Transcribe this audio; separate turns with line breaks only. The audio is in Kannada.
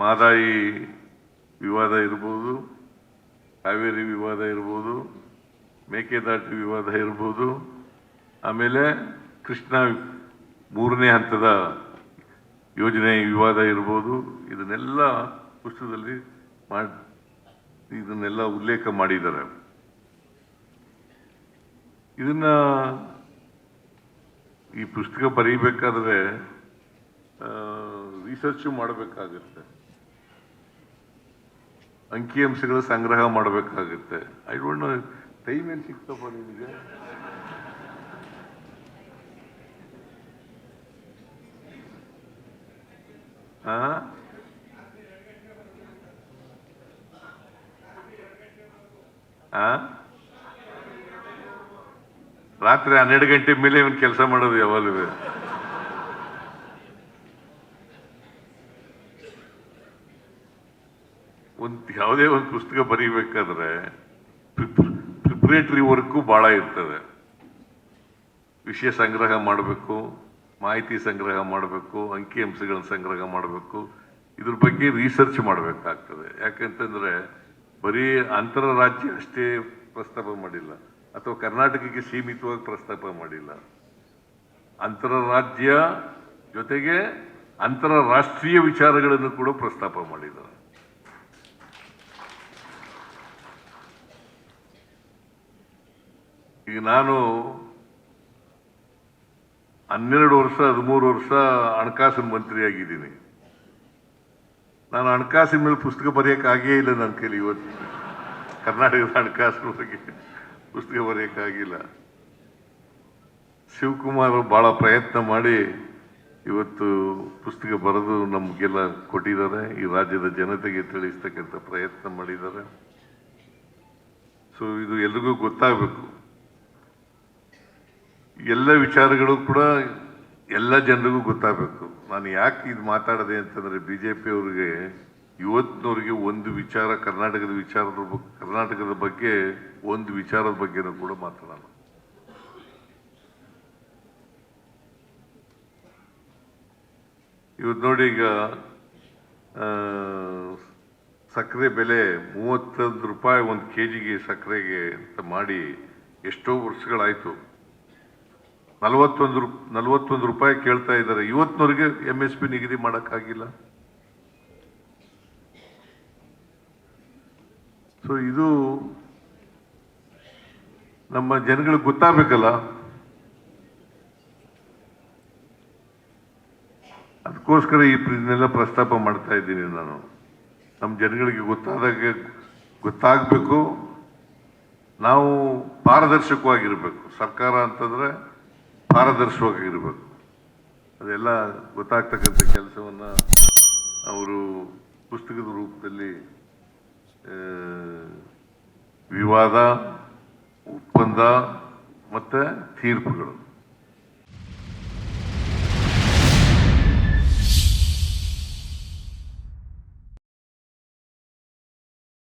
ಮಾದಾಯಿ ವಿವಾದ ಇರ್ಬೋದು, ಕಾವೇರಿ ವಿವಾದ ಇರ್ಬೋದು, ಮೇಕೆದಾಟು ವಿವಾದ ಇರ್ಬೋದು, ಆಮೇಲೆ ಕೃಷ್ಣ ಮೂರನೇ ಹಂತದ ಯೋಜನೆ ವಿವಾದ ಇರ್ಬೋದು, ಇದನ್ನೆಲ್ಲ ಪುಸ್ತಕದಲ್ಲಿ ಮಾಡಿ, ಇದನ್ನೆಲ್ಲ ಉಲ್ಲೇಖ ಮಾಡಿದ್ದಾರೆ. ಇದನ್ನ ಈ ಪುಸ್ತಕ ಬರೀಬೇಕಾದ್ರೆ ರಿಸರ್ಚ್ ಮಾಡಬೇಕಾಗುತ್ತೆ. ಅಂಕಿಅಂಶಗಳ ಸಂಗ್ರಹ ಮಾಡಬೇಕಾಗುತ್ತೆ. ಐ ಡೋಂಟ್ ನೋ ಟೈಮ್ ಏನು ಸಿಕ್ತಪ್ಪ ನಿಮಗೆ? ರಾತ್ರಿ ಹನ್ನೆರಡು ಗಂಟೆ ಮೇಲೆ ಇವನ್ ಕೆಲಸ ಮಾಡೋದು ಯಾವಾಗಲೂ. ಒಂದು ಯಾವುದೇ ಒಂದು ಪುಸ್ತಕ ಬರೀಬೇಕಾದ್ರೆ ಪ್ರಿಪ್ರೇಟರಿ ವರ್ಕು ಬಹಳ ಇರ್ತದೆ. ವಿಷಯ ಸಂಗ್ರಹ ಮಾಡಬೇಕು, ಮಾಹಿತಿ ಸಂಗ್ರಹ ಮಾಡಬೇಕು ಅಂಕಿಅಂಶಗಳನ್ನ ಸಂಗ್ರಹ ಮಾಡಬೇಕು, ಇದ್ರ ಬಗ್ಗೆ ರಿಸರ್ಚ್ ಮಾಡಬೇಕಾಗ್ತದೆ. ಯಾಕಂತಂದರೆ ಬರೀ ಅಂತರರಾಜ್ಯ ಅಷ್ಟೇ ಪ್ರಸ್ತಾಪ ಮಾಡಿಲ್ಲ, ಅಥವಾ ಕರ್ನಾಟಕಕ್ಕೆ ಸೀಮಿತವಾಗಿ ಪ್ರಸ್ತಾಪ ಮಾಡಿಲ್ಲ. ಅಂತರರಾಜ್ಯ ಜೊತೆಗೆ ಅಂತರರಾಷ್ಟ್ರೀಯ ವಿಚಾರಗಳನ್ನು ಕೂಡ ಪ್ರಸ್ತಾಪ ಮಾಡಿದ್ದಾರೆ ಈಗ ನಾನು ಹನ್ನೆರಡು ವರ್ಷ, ಹದಿಮೂರು ವರ್ಷ ಹಣಕಾಸಿನ ಮಂತ್ರಿಯಾಗಿದ್ದೀನಿ. ನಾನು ಹಣಕಾಸಿನ ಮೇಲೆ ಪುಸ್ತಕ ಬರೆಯೋಕ್ಕಾಗೇ ಇಲ್ಲ ನನ್ನ ಕೈಲಿ ಇವತ್ತು. ಕರ್ನಾಟಕದ ಹಣಕಾಸಿನ ಬಗ್ಗೆ ಪುಸ್ತಕ ಬರೆಯೋಕ್ಕಾಗಿಲ್ಲ ಶಿವಕುಮಾರ್ ಬಹಳ ಪ್ರಯತ್ನ ಮಾಡಿ ಇವತ್ತು ಪುಸ್ತಕ ಬರೆದು ನಮಗೆಲ್ಲ ಕೊಟ್ಟಿದ್ದಾರೆ. ಈ ರಾಜ್ಯದ ಜನತೆಗೆ ತಿಳಿಸ್ತಕ್ಕಂಥ ಪ್ರಯತ್ನ ಮಾಡಿದ್ದಾರೆ. ಸೊ ಇದು ಎಲ್ರಿಗೂ ಗೊತ್ತಾಗಬೇಕು. ಎಲ್ಲ ವಿಚಾರಗಳು ಕೂಡ ಎಲ್ಲ ಜನರಿಗೂ ಗೊತ್ತಾಗಬೇಕು. ನಾನು ಯಾಕೆ ಇದು ಮಾತಾಡದೆ ಅಂತಂದ್ರೆ ಬಿಜೆಪಿ ಅವರಿಗೆ ಇವತ್ತಿನವರಿಗೆ ಒಂದು ವಿಚಾರ, ಕರ್ನಾಟಕದ ವಿಚಾರದ ಕರ್ನಾಟಕದ ಬಗ್ಗೆ ಒಂದು ವಿಚಾರದ ಬಗ್ಗೆನೂ ಕೂಡ ಮಾತಾಡಲ್ಲ. ಇವತ್ತು ನೋಡಿ ಈಗ ಸಕ್ಕರೆ ಬೆಲೆ ಮೂವತ್ತೊಂದು ರೂಪಾಯಿ ಒಂದು ಕೆ ಜಿಗೆ ಸಕ್ಕರೆಗೆ ಅಂತ ಮಾಡಿ ಎಷ್ಟೋ ವರ್ಷಗಳಾಯ್ತು. ನಲವತ್ತೊಂದು ರೂಪ್ ನಲವತ್ತೊಂದು ರೂಪಾಯಿ ಕೇಳ್ತಾ ಇದ್ದಾರೆ. ಇವತ್ತಿನವರೆಗೆ ಎಂ ಎಸ್ ಪಿ ನಿಗದಿ ಮಾಡೋಕ್ಕಾಗಿಲ್ಲ. ಸೊ ಇದು ನಮ್ಮ ಜನಗಳಿಗೆ ಗೊತ್ತಾಗಬೇಕಲ್ಲ. ಅದಕ್ಕೋಸ್ಕರ ಈ ಇದನ್ನೆಲ್ಲ ಪ್ರಸ್ತಾಪ ಮಾಡ್ತಾ ಇದ್ದೀನಿ ನಾನು. ನಮ್ಮ ಜನಗಳಿಗೆ ಗೊತ್ತಾದಾಗೆ ಗೊತ್ತಾಗಬೇಕು. ನಾವು ಪಾರದರ್ಶಕವಾಗಿರಬೇಕು. ಸರ್ಕಾರ ಅಂತಂದ್ರೆ ಪಾರದರ್ಶಕವಾಗಿರ್ಬೇಕು. ಅದೆಲ್ಲ ಗೊತ್ತಾಗ್ತಕ್ಕಂಥ ಕೆಲಸವನ್ನು ಅವರು ಪುಸ್ತಕದ ರೂಪದಲ್ಲಿ ವಿವಾದ ಒಪ್ಪಂದ ಮತ್ತು ತೀರ್ಪುಗಳು.